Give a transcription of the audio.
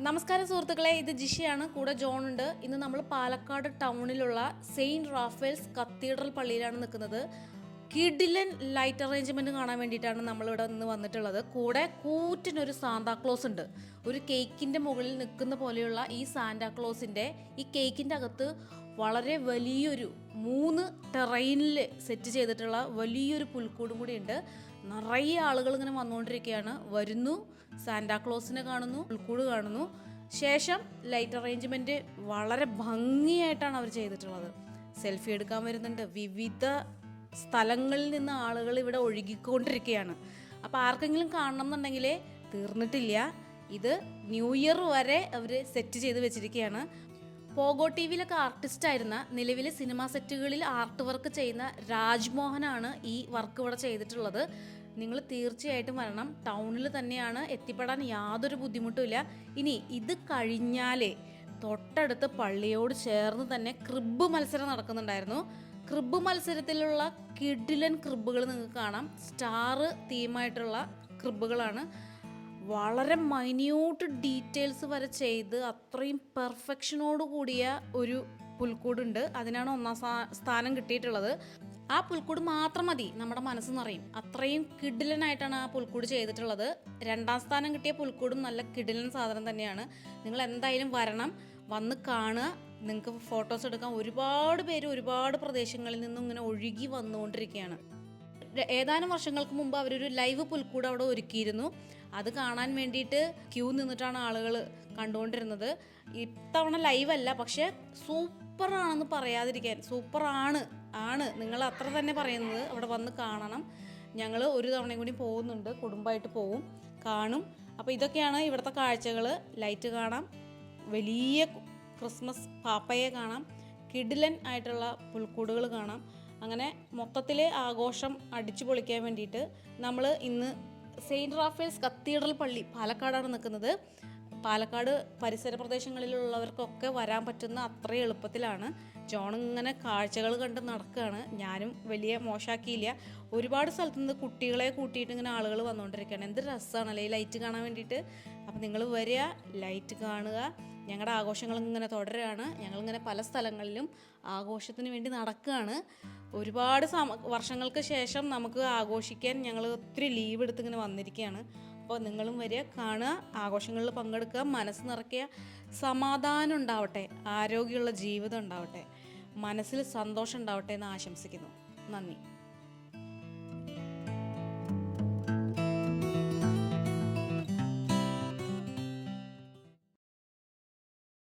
നമസ്കാരം സുഹൃത്തുക്കളെ ഇത് ജിഷയാണ്. കൂടെ ജോൺ ഉണ്ട്. ഇന്ന് നമ്മൾ പാലക്കാട് ടൗണിലുള്ള സെയിന്റ് റാഫേൽസ് കത്തീഡ്രൽ പള്ളിയിലാണ് നിൽക്കുന്നത്. കിഡിലൻ ലൈറ്റ് അറേഞ്ച്മെന്റ് കാണാൻ വേണ്ടിയിട്ടാണ് നമ്മളിവിടെ നിന്ന് വന്നിട്ടുള്ളത്. കൂടെ കൂറ്റിനൊരു സാന്താക്ലോസ് ഉണ്ട്. ഒരു കേക്കിന്റെ മുകളിൽ നിൽക്കുന്ന പോലെയുള്ള ഈ സാന്താക്ലോസിന്റെ ഈ കേക്കിന്റെ അകത്ത് വളരെ വലിയൊരു മൂന്ന് ടെറൈനിൽ സെറ്റ് ചെയ്തിട്ടുള്ള വലിയൊരു പുൽക്കൂടും കൂടി ഉണ്ട്. നിറയെ ആളുകൾ ഇങ്ങനെ വന്നുകൊണ്ടിരിക്കുകയാണ്. വരുന്നു. സാന്റാക്ലോസിനെ കാണുന്നു. ഉൾക്കൂട് കാണുന്നു. ശേഷം ലൈറ്റ് അറേഞ്ച്മെന്റ് വളരെ ഭംഗിയായിട്ടാണ് അവർ ചെയ്തിട്ടുള്ളത്. സെൽഫി എടുക്കാൻ വരുന്നുണ്ട്. വിവിധ സ്ഥലങ്ങളിൽ നിന്ന് ആളുകൾ ഇവിടെ ഒഴുകിക്കൊണ്ടിരിക്കുകയാണ്. അപ്പോൾ ആർക്കെങ്കിലും കാണണം എന്നുണ്ടെങ്കിൽ തീർന്നിട്ടില്ല. ഇത് ന്യൂ ഇയർ വരെ അവർ സെറ്റ് ചെയ്ത് വെച്ചിരിക്കുകയാണ്. പോഗോ ടി വിയിലൊക്കെ ആർട്ടിസ്റ്റ് ആയിരുന്ന നിലവിലെ സിനിമാ സെറ്റുകളിൽ ആർട്ട് വർക്ക് ചെയ്യുന്ന രാജ്മോഹനാണ് ഈ വർക്ക് ഇവിടെ ചെയ്തിട്ടുള്ളത്. നിങ്ങൾ തീർച്ചയായിട്ടും വരണം. ടൗണിൽ തന്നെയാണ് എത്തിപ്പെടാൻ യാതൊരു ബുദ്ധിമുട്ടുമില്ല ഇനി ഇത് കഴിഞ്ഞാലേ തൊട്ടടുത്ത് പള്ളിയോട് ചേർന്ന് തന്നെ ക്രിബ് മത്സരം നടക്കുന്നുണ്ടായിരുന്നു. ക്രിബ് മത്സരത്തിലുള്ള കിഡിലൻ ക്രിബുകൾ നിങ്ങൾക്ക് കാണാം. സ്റ്റാർ തീമായിട്ടുള്ള ക്രിബുകളാണ് വളരെ മൈന്യൂട്ട് ഡീറ്റെയിൽസ് വരെ ചെയ്ത് അത്രയും പെർഫെക്ഷനോട് കൂടിയ ഒരു പുൽക്കൂടുണ്ട്. അതിനാണ് ഒന്നാം സ്ഥാനം കിട്ടിയിട്ടുള്ളത്. ആ പുൽക്കൂട് മാത്രം മതി നമ്മുടെ മനസ്സ് നിറയും. അത്രയും കിഡിലനായിട്ടാണ് ആ പുൽക്കൂട് ചെയ്തിട്ടുള്ളത്. രണ്ടാം സ്ഥാനം കിട്ടിയ പുൽക്കൂടും നല്ല കിഡിലൻ സാധനം തന്നെയാണ്. നിങ്ങൾ എന്തായാലും വരണം വന്ന് കാണുക. നിങ്ങൾക്ക് ഫോട്ടോസ് എടുക്കാൻ ഒരുപാട് പേര് ഒരുപാട് പ്രദേശങ്ങളിൽ നിന്നും ഇങ്ങനെ ഒഴുകി വന്നുകൊണ്ടിരിക്കുകയാണ്. ഏതാനും വർഷങ്ങൾക്ക് മുമ്പ് അവരൊരു ലൈവ് പുൽക്കൂട് അവിടെ ഒരുക്കിയിരുന്നു. അത് കാണാൻ വേണ്ടിയിട്ട് ക്യൂ നിന്നിട്ടാണ് ആളുകൾ കണ്ടുകൊണ്ടിരുന്നത്. ഇത്തവണ ലൈവ് അല്ല പക്ഷേ സൂപ്പറാണെന്ന് പറയാതിരിക്കാൻ സൂപ്പറാണ് ആണ്. നിങ്ങൾ അത്ര തന്നെ പറയുന്നത്. അവിടെ വന്ന് കാണണം. ഞങ്ങൾ ഒരു തവണയും കൂടി പോകുന്നുണ്ട്. കുടുംബമായിട്ട് പോവും കാണും. അപ്പോൾ ഇതൊക്കെയാണ് ഇവിടുത്തെ കാഴ്ചകൾ. ലൈറ്റ് കാണാം. വലിയ ക്രിസ്മസ് പാപ്പയെ കാണാം. കിഡിലൻ ആയിട്ടുള്ള പുൽക്കൂടുകൾ കാണാം. അങ്ങനെ മൊത്തത്തിലെ ആഘോഷം അടിച്ചു പൊളിക്കാൻ വേണ്ടിയിട്ട് നമ്മൾ ഇന്ന് സെയിന്റ് റാഫേൽസ് കത്തീഡ്രൽ പള്ളി പാലക്കാടാണ് നിൽക്കുന്നത്. പാലക്കാട് പരിസര പ്രദേശങ്ങളിലുള്ളവർക്കൊക്കെ വരാൻ പറ്റുന്ന അത്ര എളുപ്പത്തിലാണ്. ജോൺ ഇങ്ങനെ കാഴ്ചകൾ കണ്ട് നടക്കുകയാണ് ഞാനും വലിയ മോശമാക്കിയില്ല ഒരുപാട് സ്ഥലത്തു നിന്ന് കുട്ടികളെ കൂട്ടിയിട്ട് ഇങ്ങനെ ആളുകൾ വന്നുകൊണ്ടിരിക്കുകയാണ് എന്ത് രസമാണല്ലേ ഈ ലൈറ്റ് കാണാൻ വേണ്ടിയിട്ട്? അപ്പം നിങ്ങൾ വരിക ലൈറ്റ് കാണുക. ഞങ്ങളുടെ ആഘോഷങ്ങൾ ഇങ്ങനെ തുടരുകയാണ് ഞങ്ങളിങ്ങനെ പല സ്ഥലങ്ങളിലും ആഘോഷത്തിന് വേണ്ടി നടക്കുകയാണ് ഒരുപാട് സമ വർഷങ്ങൾക്ക് ശേഷം നമുക്ക് ആഘോഷിക്കാൻ ഞങ്ങൾ ഒത്തിരി ലീവ് എടുത്ത് ഇങ്ങനെ വന്നിരിക്കുകയാണ്. അപ്പോൾ നിങ്ങളും വരിക കാണുക ആഘോഷങ്ങളിൽ പങ്കെടുക്കുക മനസ്സ് നിറയ്ക്കുക സമാധാനം ഉണ്ടാവട്ടെ ആരോഗ്യമുള്ള ജീവിതം ഉണ്ടാവട്ടെ മനസ്സിൽ സന്തോഷം ഉണ്ടാവട്ടെ എന്ന് ആശംസിക്കുന്നു. നന്ദി.